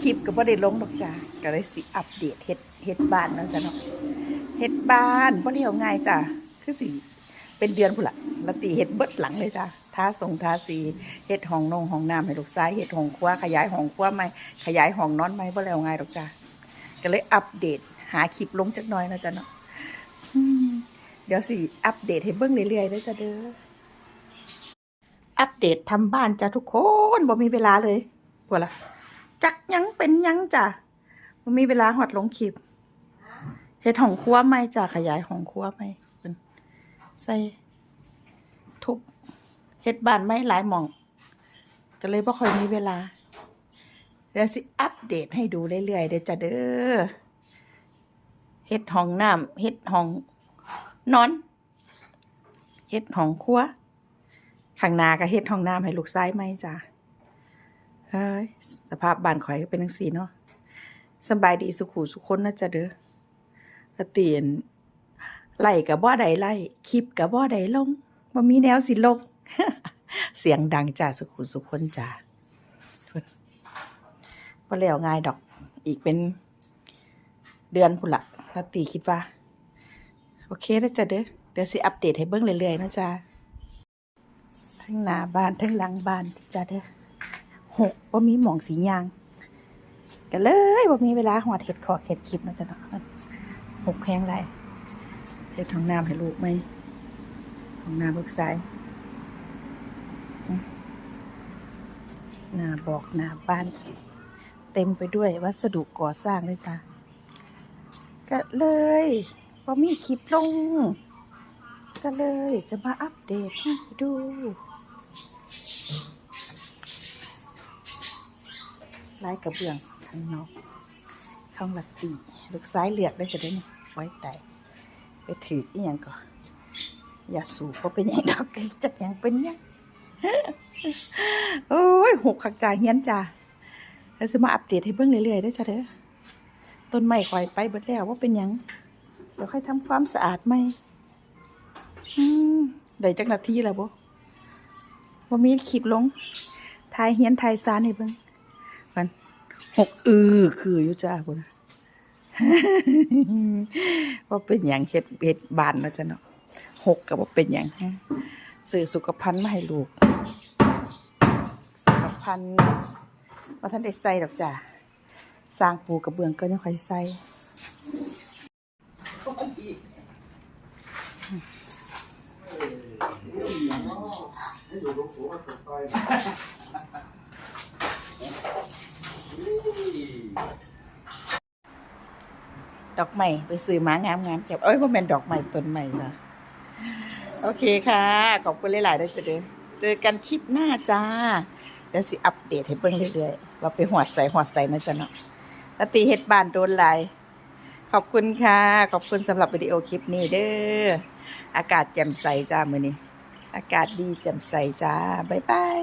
คลิปก็บ่ได้ลงดอกจ้าก็เลยสิอัปเดตเฮ็ดเฮ็ดบ้านเนาะจ้ะเนาะเฮ็ดบ้านบ่ได้เอาง่ายจ้ะคือสิเป็นเดือนพุ่นละละตีเฮ็ดเบิดหลังเลยจ้ะทาสงทาสีเฮ็ดห้องนงห้องน้ำให้ลูกชายเฮ็ดห้องครัวขยายห้องครัวใหม่ขยายห้องนอนใหม่บ่แล้วง่ายดอกจ้ะก็เลยอัปเดตหาคลิปลงจักหน่อยเนาะจ้ะเนาะเดี๋ยวสิอัปเดตให้เบิ่งเรื่อยๆเด้อจ้ะเด้ออัปเดตทำบ้านจ้ะทุกคนบ่มีเวลาเลยปวดละ จักยังเป็นยังจ้ะมันมีเวลาหอดลงคลิปเฮ็ดหองครัวไหมจ้ะขยายหองครัวไหมเป็นใส่ทุบเฮ็ดบานไหมหลายหม่อง ก็เลยบ่ค่อยมีเวลาเดี๋ยวสิอัปเดตให้ดูเรื่อยๆเด้อจ้ะเด้อเฮ็ดห้องน้ำเฮ็ดห้องนอนเฮ็ดห้องครัวข้างหน้าก็เฮ็ดห้องน้ำให้ลูกชายไหมจ้ะ สภาพบ้านข่อยก็เป็นจังซี่เนาะสบายดีสุขุสุขคนนะจ๊ะเด้อกระเตียนไล่กับบ่อใดไล่คลิปกับบ่อใดลงบ่มีแนวสิลงเสียงดังจ้าสุขุสุขคนจ้าทุนบ่แล้วง่ายดอก อีกเป็นเดือนพุ่นละกระตีคิดว่า โอเคนะจ๊ะเด้อเดี๋ยวสิอัปเดตให้เบิ่งเรื่อยๆนะจ๊ะทั้งหน้าบ้านทั้งหลังบ้านจ้ะเด้อ หกว่ามีหมองสียางก็เลยว่ามีเวลาหอดเห็ดขอเห็ดคลิปนะจ๊ะเนาะหกแข้งไรเห็ดทองน้ำให้ลูกไหมทองน้ำลูกสายหน้าบอกหน้าบ้าน เต็มไปด้วยวัสดุก่อสร้างเลยจ้ะก็เลยว่ามีคลิปลง ก็เลยจะมาอัปเดตให้ดู ลายกระเบื้องข้างนอกข้างหลักตีลูกซ้ายเลือกได้จะได้นี่ไว้แต่ไปถืออีหยังก็อนอย่าสูบเพราะเป็นอย่างดอกไก่จักอย่างเป็นหยังโอ้ยหกขักจ่าเฮียนจ่าแล้วจะมาอัปเดตให้เบิ่งเรื่อยๆได้จ้ะเด้อต้นไม้คอยไปเบิดแล้วว่าเป็นหยังเดี๋ยวค่อยทำความสะอาดไหมอืมได้จักนาทีแล้วบ่ว่ามีคลิปลงทายเฮียนทายซานให้เบิ่ง มันหกอือคืออยู่จ้าคุณว่าเป็นอย่างเฮ็ดเฮ็ดบานแล้วจ้ะเนาะหกกับว่าเป็นอย่างฮะซื้อสุขภัณฑ์มาให้ลูก สุขภัณฑ์ว่าท่านได้ใส่ดอกจ้ะสร้างปูกระเบื้องก็ยังคอยใส่ ดอกไม้ไปซื้อมางามงามเก็บเอ้ยว่าแม่นดอกไม้ต้นไม้จ้ะโอเคค่ะ ขอบคุณหลายๆได้อจ้ะเด้อเจอกันคลิปหน้าจ้าเดี๋ยวสิอัปเดตให้เบิ่งเรื่อยๆว่าไปหอดใส่หอดใส่นะจ๊ะเนาะแล้วตีเฮ็ดบานโดนลายขอบคุณค่ะ ขอบคุณสำหรับวิดีโอคลิปนี้เด้ออากาศแจ่มใสจ้ามื้อนี้อากาศดีแจ่มใสจ้าบ๊ายบาย